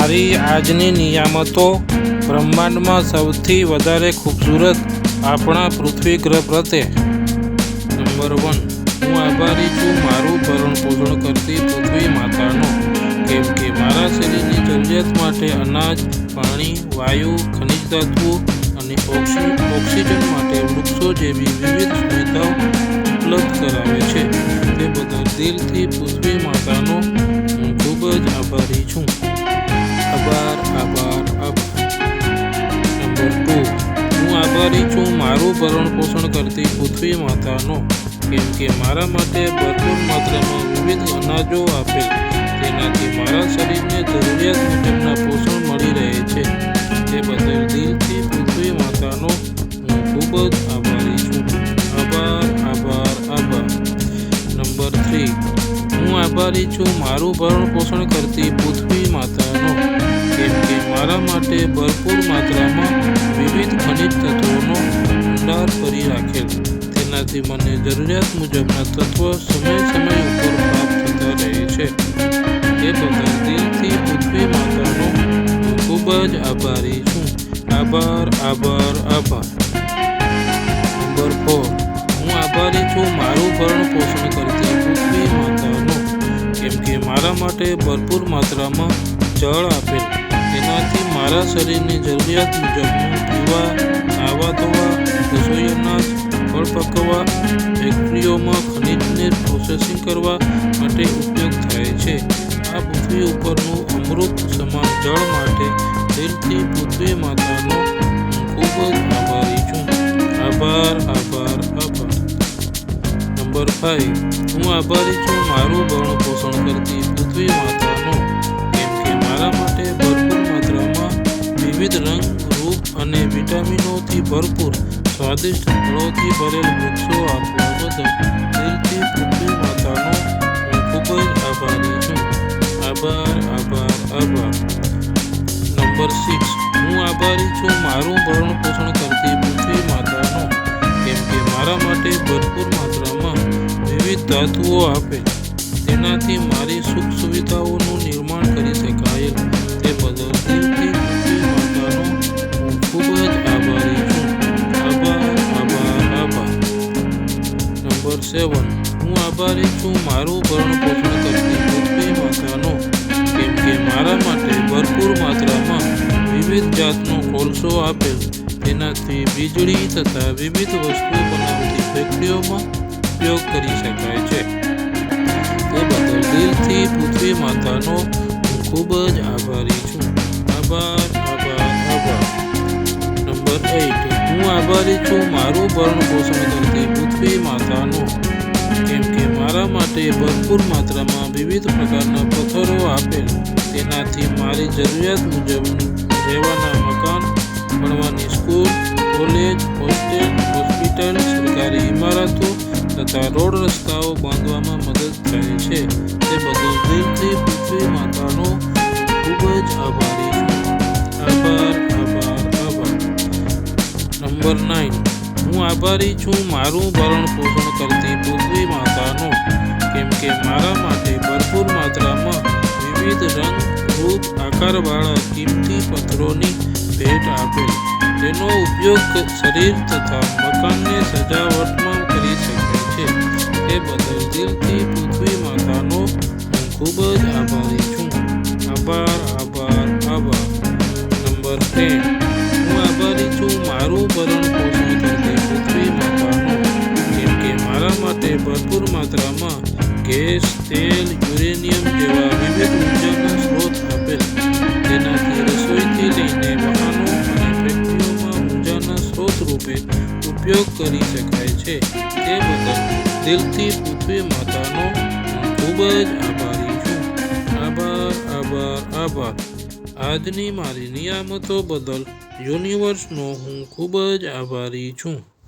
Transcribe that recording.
મારી આજની નિયામતો બ્રહ્માંડમાં સૌથી વધારે ખૂબસૂરત આપણા પૃથ્વી ગ્રહ પ્રત્યે. નંબર વન, હું આભારી છું મારું ભરણ પોષણ કરતી પૃથ્વી માતાનો. કેમ કે મારા શરીરની જરૂરિયાત માટે અનાજ, પાણી, વાયુ, ખનિજ તત્વો અને ઓક્સિ, ઓક્સિજન માટે વૃક્ષો જેવી વિવિધ સુવિધાઓ ઉપલબ્ધ કરાવે છે. તે બદલ દિલથી પૃથ્વી માતાનો હું ખૂબ જ આભારી છું. આભારી છું, મારું ભરણ પોષણ કરતી પૃથ્વી માતાનો. કેમ કે મારા માટે ભરપૂર માત્રામાં વિવિધ અનાજો આપેલ તેનાથી મારા શરીરને જરૂરિયાત મુજબના પોષણ મળી રહે છે. તે બદલ દિલથી પૃથ્વી માતાનો. હું ખૂબ જ આભારી છું. આભાર આભાર આભાર. Number three. હું આભારી છું મારું ભરણ પોષણ કરતી પૃથ્વી માતાનો. કેમ કે મારા માટે ભરપૂર માત્રામાં વિવિધ ખનિજ તત્વોનો ભંડાર કરી રાખેલ તેનાથી મને જરૂરિયાત મુજબના તત્વો સમય સમય ઉપર પ્રાપ્ત થતા રહે છે. તે બદલ દિલથી પૃથ્વી માતાનો ખૂબ જ આભારી છું. આભાર આભાર આભાર. નંબર ફોર હું આભારી છું મારું ભરણ પોષણ કરતી પૃથ્વી માતાનો. કેમ કે મારા માટે ભરપૂર માત્રામાં જળ આપેલ તેનાથી મારા શરીરની જરૂરિયાત મુજબનું પીવા, નાવા, ધોવા રસોઈ ફળ પકવવા, ફેક્ટરીઓમાં ખનિજને પ્રોસેસિંગ કરવા માટે ઉપયોગ થાય છે. આ પૃથ્વી ઉપરનું અમૃત સમાન જળ માટે દિલથી પૃથ્વી માતાનો ખૂબ જ આભારી છું. આભાર આભાર આભાર. નંબર ફાઇવ હું આભારી છું, મારું ભરણ પોષણ કરતી પૃથ્વી માતાનો વિવિધ રંગ રૂપ અને વિટામિનોથી ભરપૂર સ્વાદિષ્ટ ફળોથી ભરેલ વૃક્ષો આપવા બદલ દિલથી પૃથ્વી માતાનો હું ખૂબ જ આભારી છું. આભાર આભાર આભાર. નંબર સિક્સ હું આભારી છું મારું ભરણ પોષણ કરતી પૃથ્વી માતાનો, કેમ કે મારા માટે ભરપૂર માત્રામાં વિવિધ ધાતુઓ આપે. તેનાથી મારી સુખ સુવિધાઓનું નિર્માણ કરી શકાય. તે બદલ આભારી છું, મારું ભરણ પોષણ કરતી પૃથ્વી માતાનો કેમ કે મારા માટે ભરપૂર માત્રામાં વિવિધ જાતનો કોલસો આપેલ, તેનાથી વીજળી તથા વિવિધ વસ્તુઓ બનાવતી ફેક્ટરીઓમાં ઉપયોગ કરી શકાય છે. તે બદલ દિલથી પૃથ્વી માતાનો હું ખૂબ જ આભારી છું. આભાર આભાર આભાર. નંબર એઇટ હું આભારી છું, મારું ભરણ પોષણ કરતી પૃથ્વી માતાનો. કેમ કે મારા માટે ભરપૂર માત્રામાં વિવિધ પ્રકારના પથ્થરો આપેલ તેનાથી મારી જરૂરિયાત મુજબ રહેવાના મકાન, ભણવાની સ્કૂલ, કોલેજ, હોસ્ટેલ, હોસ્પિટલ, સરકારી ઇમારતો તથા રોડ રસ્તાઓ બાંધવામાં મદદ કરે છે. તે બદલ દિલથી પૃથ્વી માતાનો ખૂબ જ આભારી છું. આભાર આભાર આભાર. નંબર નાઇન હું આભારી છું મારું ભરણ પોષણ કરતી પૃથ્વી માતાનો. કેમ કે મારા માટે ભરપૂર માત્રામાં વિવિધ રંગ રૂપ આકારવાળા કિંમતી પથ્થરોની ભેટ આપે. તેનો ઉપયોગ શરીર તથા મકાનને સજાવટમાં કરી શકાય છે. તે બદલ દિલથી પૃથ્વી માતાનો હું ખૂબ જ આભારી છું. આભાર આભાર આભાર. નંબર ટેન હું આભારી છું મારું ભરણ માટે ભરપૂર માત્રામાં ગેસ, તેલ, યુરેનિયમ જેવા વિવિધ ઉર્જાના સ્ત્રોત આપેલ. તેનાથી રસોઈથી લઈને વાહનો અને ફેક્ટરીઓમાં ઉર્જાના સ્ત્રોત રૂપે ઉપયોગ કરી શકાય છે. તે બદલ દિલથી પૃથ્વી માતાનો ખૂબ જ આભારી છું. આભાર આભાર આભાર. આજની મારી નિયામતો બદલ યુનિવર્સનો હું ખૂબ જ આભારી છું.